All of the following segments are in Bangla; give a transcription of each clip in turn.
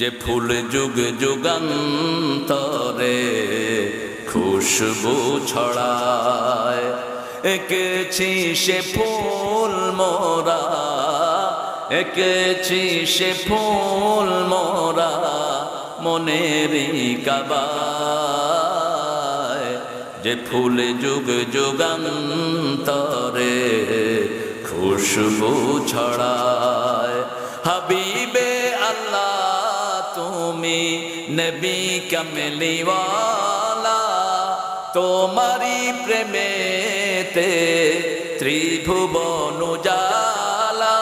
যে ফুল যুগ যুগান্তরে খুশবু ছড়ায়। এঁকেছি সে ফুল মোরা, এঁকেছি সে ফুল মোরা মনেরই কাবায়। যে ফুল যুগ যুগান্তরে খুশবু ছড়ায়। হাবিবে তুমি নবী কমলিওয়ালা তোমারি প্রেমেতে ত্রিভুবন জালা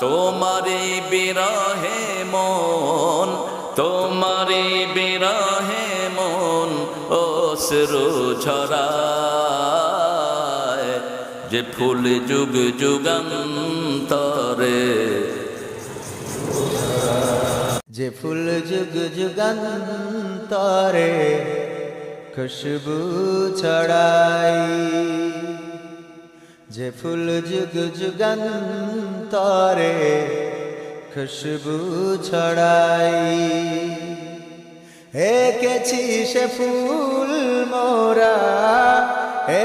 তোমারি বিরহে মন তোমারি বিরহে মন অশ্রু ঝরায় যে ফুল যুগ যুগান্তরে যে ফুল যুগ যুগান্তরে খুশবু ছড়াই। যে ফুল যুগ যুগান্তরে খুশবু ছড়াই। এঁকেছি সে ফুল মোরা,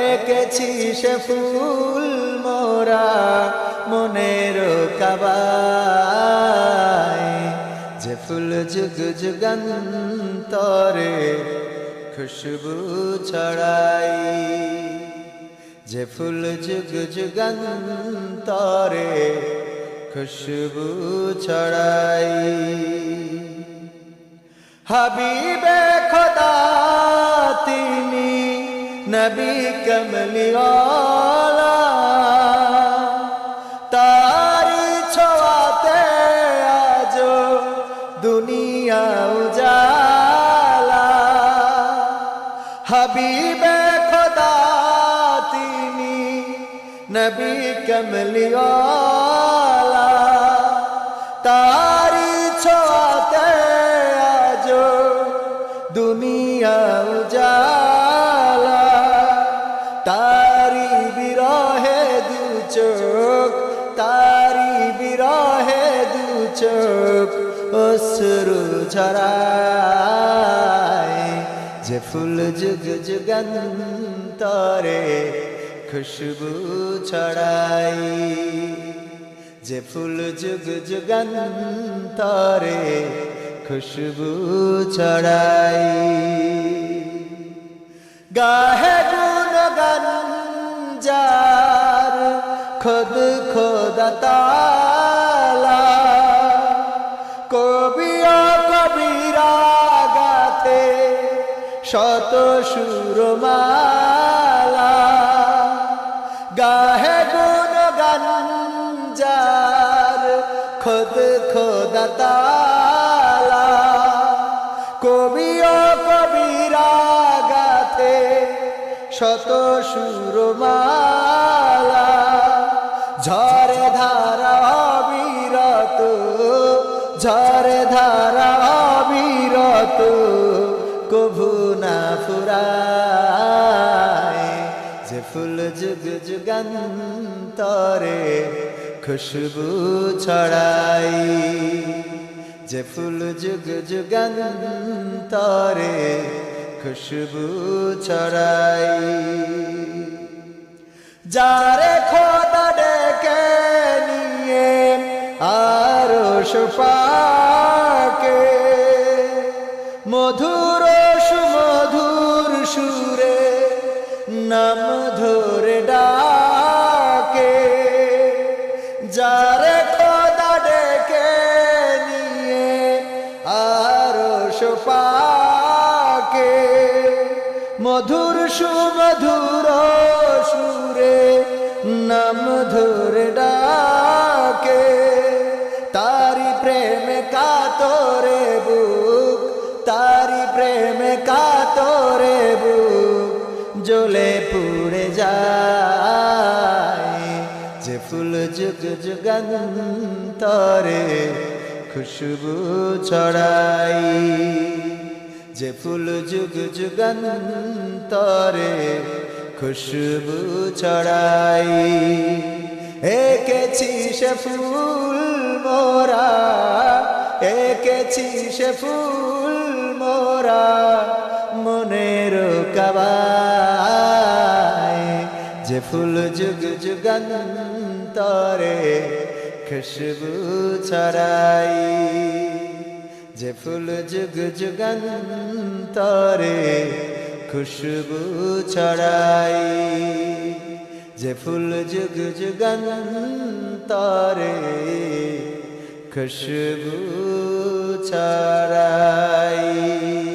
এঁকেছি সে ফুল মোরা, মনের কাবায় যুগ যুগান্তরে খুশবু ছড়াই। যে ফুল যুগ যুগান্তরে খুশবু ছড়াই। হাবিবে খোদা, তিনি নবী কমলিওয়ালা হাবিবে খোদা তিনি, নবী কমলিওয়ালা। তারি ছোয়াতে আজ দুনিয়া উজালা। তারি বিরহে দু চোখ তারি বিরহে দু চোখ অশ্রু ঝরায় যে ফুল যুগ যুগান্তরে খুশবু ছড়াই। যে ফুল যুগ যুগান্তরে খুশবু ছড়াই। গাহে গুণ গান যার, খোদ খোদা শত সুরমালা, গাহে গুণ গান যার খোদ খোদা তালা। কবি ও কবিরা গাথে শত সুরমালা ঝরে ধারা অবিরত ঝরে ধারা অবিরত। কভু না ফুরায়, যে ফুল যুগ যুগান্তরে খুশবু ছড়াই। যে ফুল যুগ যুগান্তরে খুশবু ছড়াই। যারে খোদা ডেকে নিয়ে আরও সুপাকে, মধুর নাম ধরে ডাকে, যারে খোদা ডেকে নিয়ে আরও সোপাকে। মধুর সুমধুর সুরে নাম ধরে ডাকে, তারি প্রেমে কাতরে বুক, তারি প্রেমে বুক জ্বলে পুড়ে যায়। যে ফুল যুগ যুগান্তরে খুশবু ছড়াই। যে ফুল যুগ যুগান্তরে খুশবু ছড়াই। এঁকেছি সে ফুল মোরা, এঁকেছি সে ফুল মোরা, মনের কাবায় যে ফুল যুগ যুগান্তরে খুশবু ছড়াই। যে ফুল যুগ যুগান্তরে খুশবু ছড়াই। যে ফুল যুগ যুগান্তরে খুশবু ছড়াই।